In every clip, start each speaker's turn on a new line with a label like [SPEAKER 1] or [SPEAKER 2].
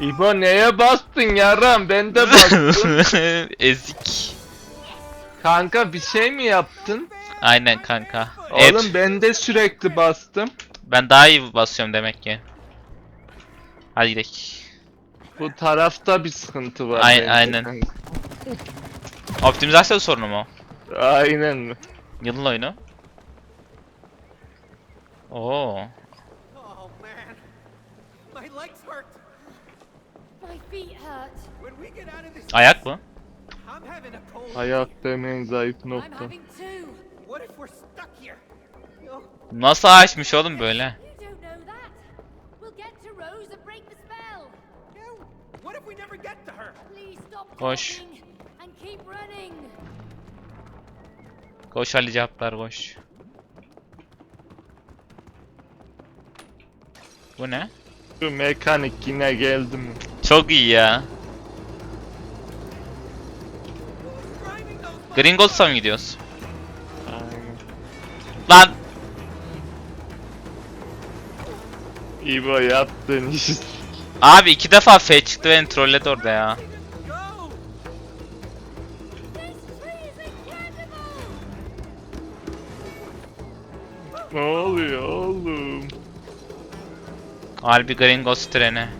[SPEAKER 1] İbo neye bastın yaram? Ben de bastım.
[SPEAKER 2] Ezik.
[SPEAKER 1] Kanka bir şey mi yaptın?
[SPEAKER 2] Aynen kanka.
[SPEAKER 1] Oğlum
[SPEAKER 2] Evet.
[SPEAKER 1] ben de sürekli bastım.
[SPEAKER 2] Ben daha iyi basıyorum demek ki. Hadi gidelim.
[SPEAKER 1] Bu tarafta bir sıkıntı var.
[SPEAKER 2] Ay-
[SPEAKER 1] bence
[SPEAKER 2] aynen.
[SPEAKER 1] kanka.
[SPEAKER 2] Optimizasyon sorunu mu?
[SPEAKER 1] Aynen mi?
[SPEAKER 2] Yılın oyunu. Oo.
[SPEAKER 3] Oh man, my legs hurt.
[SPEAKER 2] Ayak mı?
[SPEAKER 1] Ayak demeyin zayıf nokta.
[SPEAKER 2] Nasıl açmış oğlum böyle? Koş. Koş Ali cevaplar koş. Bu ne?
[SPEAKER 1] Şu mekanik yine geldi mi?
[SPEAKER 2] Çok iyi ya. Gringos'a mı gidiyoruz? Lan!
[SPEAKER 1] İbo yaptın iş.
[SPEAKER 2] Abi iki defa F çıktı beni trolledi orada ya.
[SPEAKER 1] ne oluyor oğlum?
[SPEAKER 2] Harbi Gringos treni.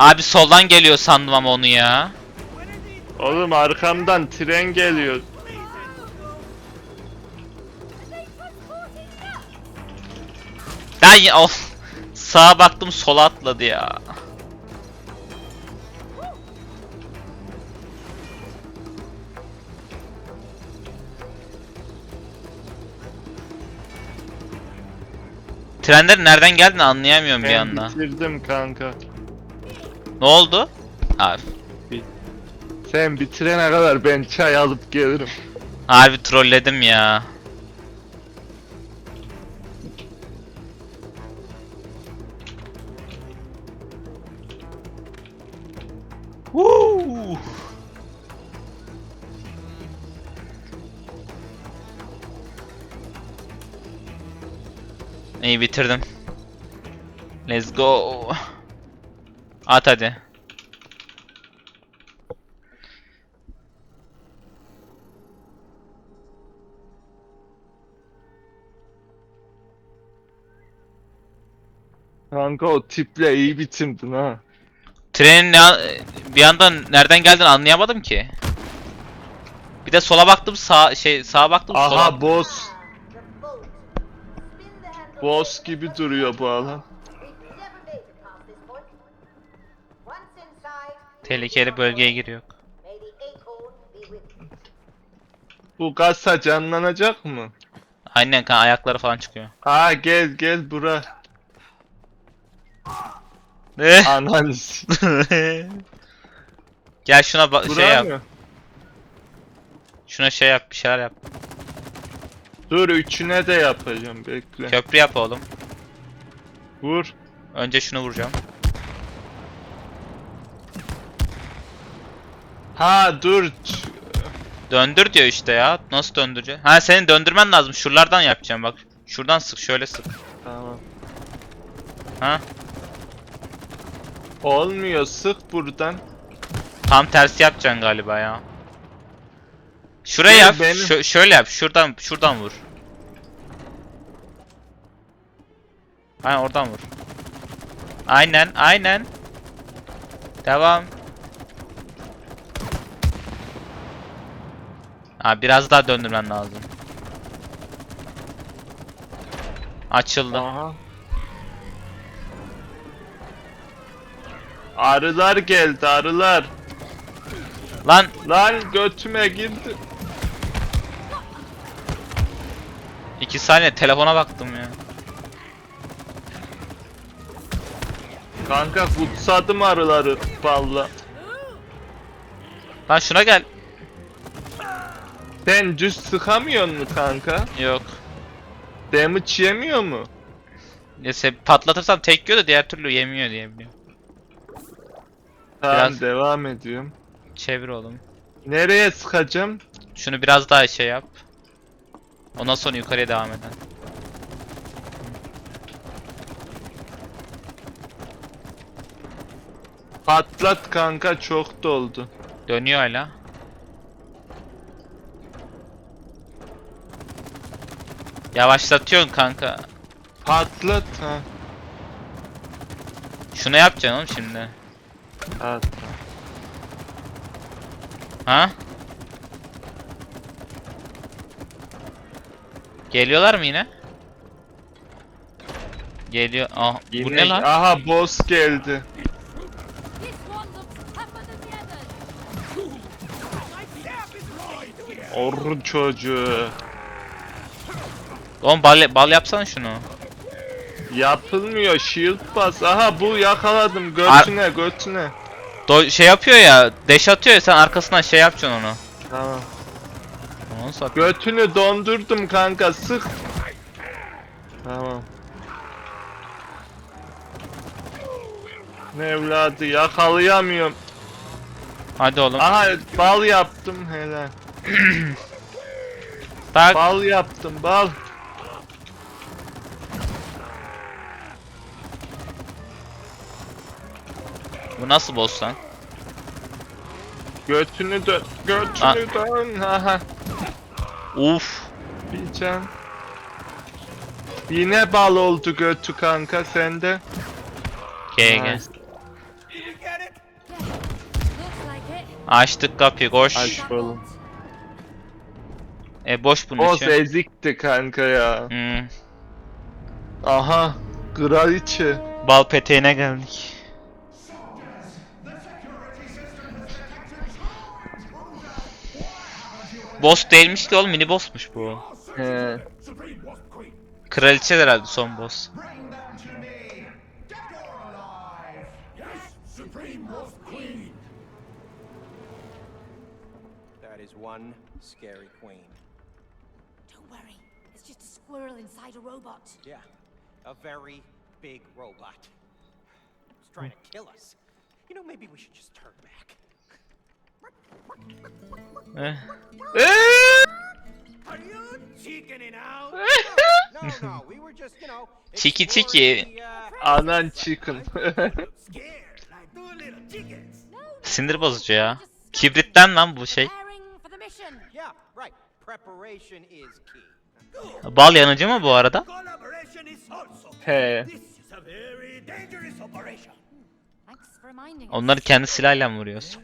[SPEAKER 2] Abi soldan geliyor sandım ama onu ya.
[SPEAKER 1] Oğlum arkamdan tren geliyor.
[SPEAKER 2] Ya- of. Sağa baktım sola atladı ya. Trenlerin nereden geldiğini anlayamıyorum bir
[SPEAKER 1] Ben
[SPEAKER 2] anda.
[SPEAKER 1] bitirdim kanka.
[SPEAKER 2] Ne oldu? Abi.
[SPEAKER 1] Sen bitirene kadar ben çay alıp gelirim.
[SPEAKER 2] Harbi trolledim ya. Woo! İyi bitirdim. Let's go. At hadi.
[SPEAKER 1] Kanka o tiple iyi bitirdin ha.
[SPEAKER 2] Trenin ne, bir yandan nereden geldiğini anlayamadım ki. Bir de sola baktım sağ şey sağa baktım sola.
[SPEAKER 1] Aha boss. Boss gibi duruyor bu alan.
[SPEAKER 2] Tehlikeli bölgeye giriyor.
[SPEAKER 1] Bu kasa canlanacak mı?
[SPEAKER 2] Aynen kan ayakları falan çıkıyor.
[SPEAKER 1] Aa gel gel bura.
[SPEAKER 2] Eh.
[SPEAKER 1] Ananı s-
[SPEAKER 2] Gel şuna ba-
[SPEAKER 1] Bura
[SPEAKER 2] şey yap.
[SPEAKER 1] mı?
[SPEAKER 2] Şuna şey yap bir şeyler yap.
[SPEAKER 1] Dur üçüne de yapacağım bekle.
[SPEAKER 2] Köprü yap oğlum.
[SPEAKER 1] Vur.
[SPEAKER 2] Önce şunu vuracağım.
[SPEAKER 1] Ha dur.
[SPEAKER 2] Döndür diyor işte ya. Nasıl döndüreceğim? Ha senin döndürmen lazım. Şuralardan yapacağım bak. Şuradan sık şöyle sık.
[SPEAKER 1] Tamam.
[SPEAKER 2] Ha?
[SPEAKER 1] Olmuyor sık buradan.
[SPEAKER 2] Tam tersi yapacaksın galiba ya. Şuraya
[SPEAKER 1] Dur,
[SPEAKER 2] yap.
[SPEAKER 1] benim-
[SPEAKER 2] şö- şöyle yap. Şuradan şuradan vur. Aynen oradan vur. Aynen, aynen. Devam. Ha biraz daha döndürmen lazım. Açıldı.
[SPEAKER 1] Aha. Arılar geldi arılar.
[SPEAKER 2] Lan
[SPEAKER 1] Lan götüme girdi.
[SPEAKER 2] iki saniye telefona baktım ya.
[SPEAKER 1] Kanka kutsadım arıları valla.
[SPEAKER 2] Lan şuna gel.
[SPEAKER 1] Sen düz sıkamıyor mu kanka?
[SPEAKER 2] Yok.
[SPEAKER 1] Damage yemiyor mu?
[SPEAKER 2] Ya sen patlatırsam tek yiyor da diğer türlü yemiyor diye biliyorum.
[SPEAKER 1] Tamam
[SPEAKER 2] Biraz-
[SPEAKER 1] devam ediyorum.
[SPEAKER 2] Çevir oğlum.
[SPEAKER 1] Nereye sıkacağım?
[SPEAKER 2] Şunu biraz daha şey yap. Ondan sonra yukarıya devam eden.
[SPEAKER 1] Patlat kanka çok doldu.
[SPEAKER 2] Dönüyor hala. Yavaşlatıyorsun kanka.
[SPEAKER 1] Patlat ha.
[SPEAKER 2] Şunu yapacaksın oğlum şimdi.
[SPEAKER 1] At.
[SPEAKER 2] Ha? Geliyorlar mı yine? Geliyor. Ah, bu
[SPEAKER 1] Yine-
[SPEAKER 2] ne lan?
[SPEAKER 1] Aha boss geldi. Orun çocuğu.
[SPEAKER 2] Oğlum bal, bal yapsana şunu.
[SPEAKER 1] Yapılmıyor shield bas. Aha bu yakaladım götüne götüne.
[SPEAKER 2] Do şey yapıyor ya, deş atıyor ya sen arkasından şey yapacaksın onu.
[SPEAKER 1] Tamam.
[SPEAKER 2] Onu sat.
[SPEAKER 1] Götünü dondurdum kanka sık. Tamam. Ne evladı yakalayamıyorum.
[SPEAKER 2] Hadi oğlum.
[SPEAKER 1] Aha bal yaptım helal.
[SPEAKER 2] Tak.
[SPEAKER 1] Bal yaptım bal.
[SPEAKER 2] Bu nasıl boss lan?
[SPEAKER 1] Götünü dön. Götünü
[SPEAKER 2] Ha.
[SPEAKER 1] dön. Aha.
[SPEAKER 2] Uf.
[SPEAKER 1] Can. Yine bal oldu götü kanka sende.
[SPEAKER 2] GG.
[SPEAKER 4] Looks like it.
[SPEAKER 2] Açtık kapıyı koş.
[SPEAKER 1] Aç. Oğlum.
[SPEAKER 2] E boş bunun
[SPEAKER 1] Boss
[SPEAKER 2] içi.
[SPEAKER 1] ezikti kanka ya.
[SPEAKER 2] Hmm.
[SPEAKER 1] Aha. Kraliçe.
[SPEAKER 2] Bal peteğine geldik. Boss değilmiş ki oğlum mini bossmuş bu.
[SPEAKER 1] He.
[SPEAKER 2] Kraliçe herhalde son boss.
[SPEAKER 3] That is one scary queen.
[SPEAKER 4] Don't worry. It's just a squirrel inside a robot.
[SPEAKER 3] Yeah, a very big robot. It's trying to kill us. You know, maybe we should just turn back.
[SPEAKER 2] Eh.
[SPEAKER 3] Are you chickening out? no, no, we were just, you know,
[SPEAKER 2] Cheeky,
[SPEAKER 3] exploring
[SPEAKER 2] cheeky.
[SPEAKER 3] the, uh,
[SPEAKER 1] Anan chicken.
[SPEAKER 2] Sinir bozucu ya. Kibritten lan bu şey. Bal yanıcı mı bu arada?
[SPEAKER 1] He.
[SPEAKER 2] Onları kendi silahıyla mı vuruyorsun?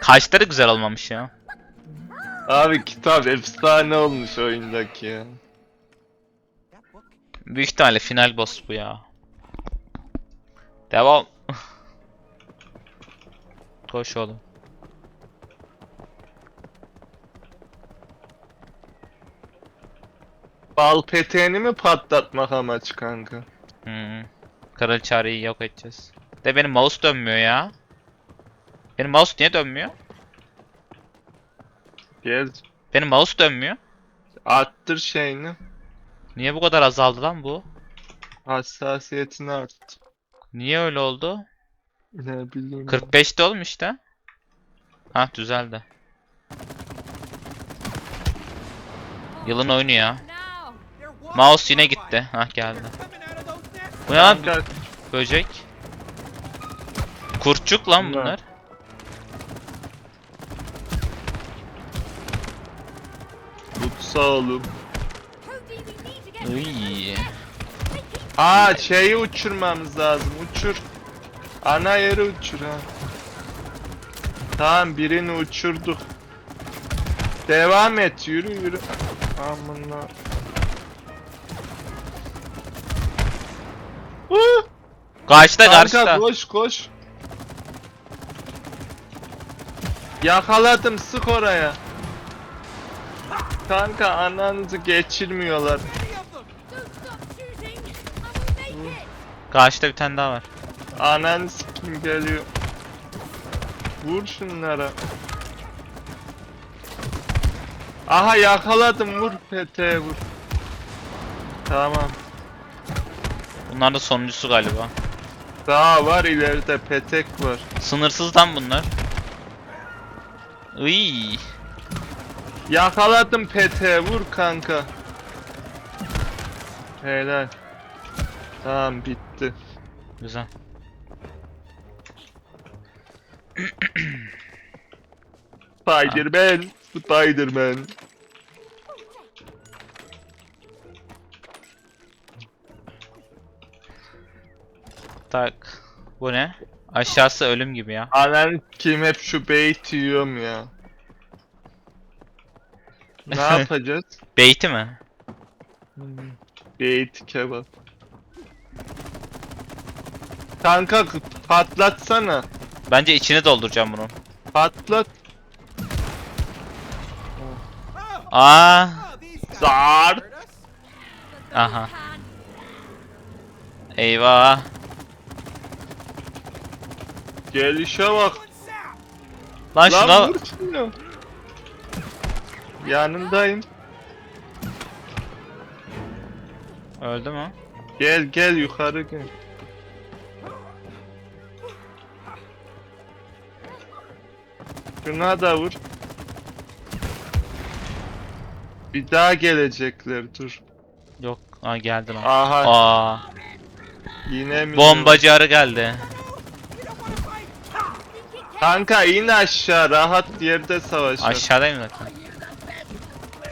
[SPEAKER 2] Kaşları güzel olmamış ya.
[SPEAKER 1] Abi kitap efsane olmuş oyundaki ya.
[SPEAKER 2] Büyük ihtimalle final boss bu ya. Devam. Koş oğlum.
[SPEAKER 1] Bal peteğini mi patlatmak amaç kanka?
[SPEAKER 2] Hmm. Kraliçe arayı yok edeceğiz. De benim mouse dönmüyor ya. Benim mouse niye dönmüyor?
[SPEAKER 1] Gel
[SPEAKER 2] Benim mouse dönmüyor.
[SPEAKER 1] arttır şeyini.
[SPEAKER 2] Niye bu kadar azaldı lan bu?
[SPEAKER 1] Hassasiyetini art.
[SPEAKER 2] Niye öyle oldu?
[SPEAKER 1] Ne bileyim.
[SPEAKER 2] 45'te oğlum işte. Hah düzeldi. Yılın oyunu ya. Mouse yine gitti. Hah geldi. Bu ne lan?
[SPEAKER 1] Kanka
[SPEAKER 2] Böcek. Kurtçuk lan
[SPEAKER 1] Bunlar.
[SPEAKER 4] need to get
[SPEAKER 2] Iy.
[SPEAKER 1] Aa şeyi uçurmamız lazım. Uçur. Ana yeri uçur ha. Tamam birini uçurduk. Devam et yürü yürü. Amına.
[SPEAKER 2] Karşıda
[SPEAKER 1] kanka
[SPEAKER 2] karşıda.
[SPEAKER 1] koş koş. Yakaladım sık oraya. Kanka ananızı geçirmiyorlar.
[SPEAKER 2] Karşıda bir tane daha var.
[SPEAKER 1] Anan kim geliyor? Vur şunlara. Aha yakaladım vur pete vur. Tamam.
[SPEAKER 2] Bunlar da sonuncusu galiba.
[SPEAKER 1] Daha var ileride petek var.
[SPEAKER 2] Sınırsız lan bunlar. Iy.
[SPEAKER 1] Yakaladım pete vur kanka. Helal. Tamam bitti.
[SPEAKER 2] Güzel.
[SPEAKER 1] Spider-Man. Spider-Man.
[SPEAKER 2] Tak. Bu ne? Aşağısı ölüm gibi ya.
[SPEAKER 1] Anan kim hep şu bait yiyorum ya. Ne yapacağız?
[SPEAKER 2] Beyti mi?
[SPEAKER 1] Bait kebap. Kanka patlatsana.
[SPEAKER 2] Bence içini dolduracağım bunun.
[SPEAKER 1] Patlat.
[SPEAKER 2] Aa,
[SPEAKER 3] us.
[SPEAKER 2] Aha. Eyvah.
[SPEAKER 1] Gelişe bak.
[SPEAKER 2] Lan şuna
[SPEAKER 1] Lan vur şunu. Yanındayım.
[SPEAKER 2] öldü mü?
[SPEAKER 1] Gel gel yukarı gel. Şuna da vur. Bir daha gelecekler dur.
[SPEAKER 2] Yok. Aa geldi lan.
[SPEAKER 1] Aha
[SPEAKER 2] Aa,
[SPEAKER 1] yine mi?
[SPEAKER 2] bombacı arı geldi.
[SPEAKER 3] You don't want to fight? Ha!
[SPEAKER 1] Kanka in aşağı rahat yerde savaş.
[SPEAKER 2] Aşağıdayım zaten.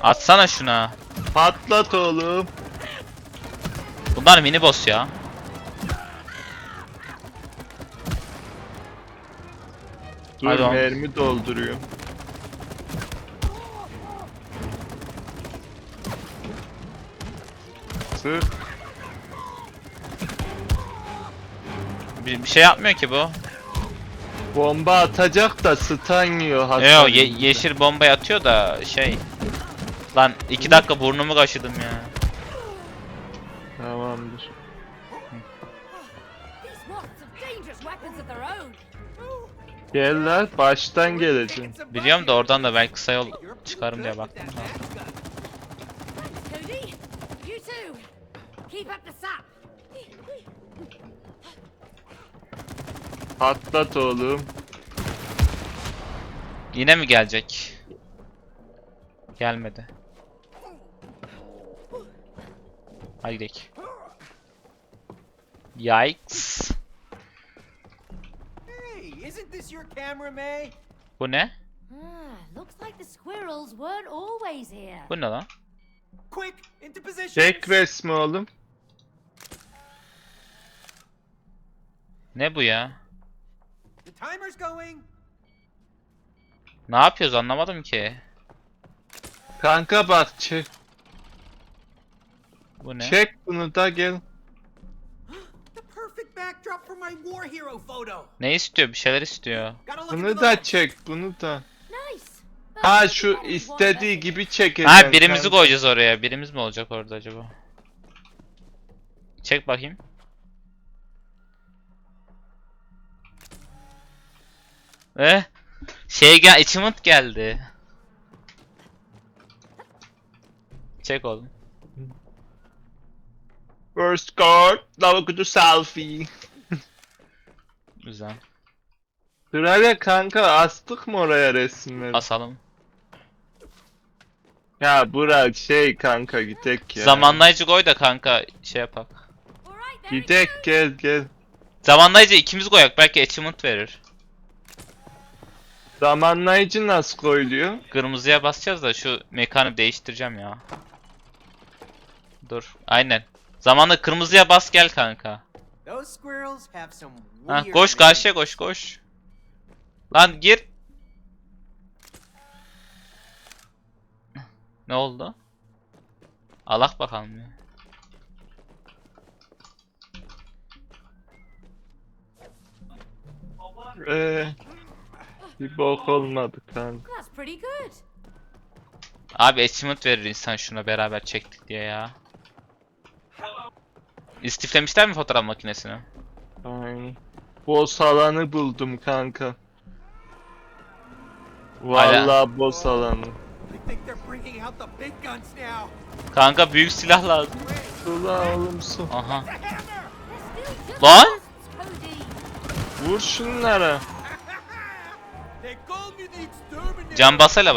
[SPEAKER 2] Atsana şuna.
[SPEAKER 1] Patlat oğlum.
[SPEAKER 2] Bunlar mini boss ya.
[SPEAKER 1] Dur
[SPEAKER 2] Hadi oğlum.
[SPEAKER 1] mermi dolduruyor. Sık.
[SPEAKER 2] Bir, bir şey yapmıyor ki bu.
[SPEAKER 1] Bomba atacak da stun yiyor
[SPEAKER 2] Yo
[SPEAKER 1] Hasan.
[SPEAKER 2] ye- yeşil bombayı atıyor da şey. Lan iki dakika burnumu kaşıdım ya.
[SPEAKER 1] Tamamdır. Gel lan baştan geleceğim.
[SPEAKER 2] Biliyorum da oradan da belki kısa yol çıkarım diye baktım.
[SPEAKER 4] Keep up the sap.
[SPEAKER 1] Patlat oğlum.
[SPEAKER 2] Yine mi gelecek? Gelmedi. Hadi gidelim. Yikes.
[SPEAKER 3] Hey, isn't this your camera, May?
[SPEAKER 2] Bu ne?
[SPEAKER 4] Ah, looks like the squirrels weren't always here.
[SPEAKER 2] Bu ne lan?
[SPEAKER 3] Quick, into position.
[SPEAKER 1] Çek resmi oğlum.
[SPEAKER 2] Ne bu ya?
[SPEAKER 3] Timer's going.
[SPEAKER 2] Ne yapıyoruz anlamadım ki.
[SPEAKER 1] Kanka bak çek.
[SPEAKER 2] Bu ne?
[SPEAKER 1] Çek bunu da gel.
[SPEAKER 3] The perfect backdrop for my war hero photo.
[SPEAKER 2] Ne istiyor? Bir şeyler istiyor.
[SPEAKER 1] Bunu da çek bunu da. Ha şu istediği gibi çekeceksin.
[SPEAKER 2] Ha birimizi koyacağız oraya. Birimiz mi olacak orada acaba? Çek bakayım. Eh? Şey gel, achievement geldi. Çek oğlum.
[SPEAKER 1] First card. Lava kutu selfie.
[SPEAKER 2] Güzel.
[SPEAKER 1] Sırayla kanka astık mı oraya resimleri?
[SPEAKER 2] Asalım.
[SPEAKER 1] ya Burak şey kanka gidek ya.
[SPEAKER 2] Zamanlayıcı koy da kanka şey yapak.
[SPEAKER 1] Gidek gel gel.
[SPEAKER 2] Zamanlayıcı ikimiz koyak belki achievement verir.
[SPEAKER 1] Zamanlayıcı nasıl koyuluyor?
[SPEAKER 2] Kırmızıya basacağız da şu mekanı değiştireceğim ya. Dur. Aynen. Zamanla kırmızıya bas gel kanka. Ha, koş karşıya koş koş. Lan gir. Ne oldu? Alak bakalım ya.
[SPEAKER 1] Ee, bir bok olmadı kanka.
[SPEAKER 4] That's pretty good.
[SPEAKER 2] Abi achievement verir insan şuna beraber çektik diye ya. İstiflemişler mi fotoğraf makinesini?
[SPEAKER 1] Ay. Boss alanı buldum kanka. Vallahi boss alanı.
[SPEAKER 3] I think they're bringing out the big guns now.
[SPEAKER 2] Kanka büyük silah lazım.
[SPEAKER 1] Ula oğlum su.
[SPEAKER 2] Aha. Lan!
[SPEAKER 1] Vur şunlara.
[SPEAKER 2] Can basayla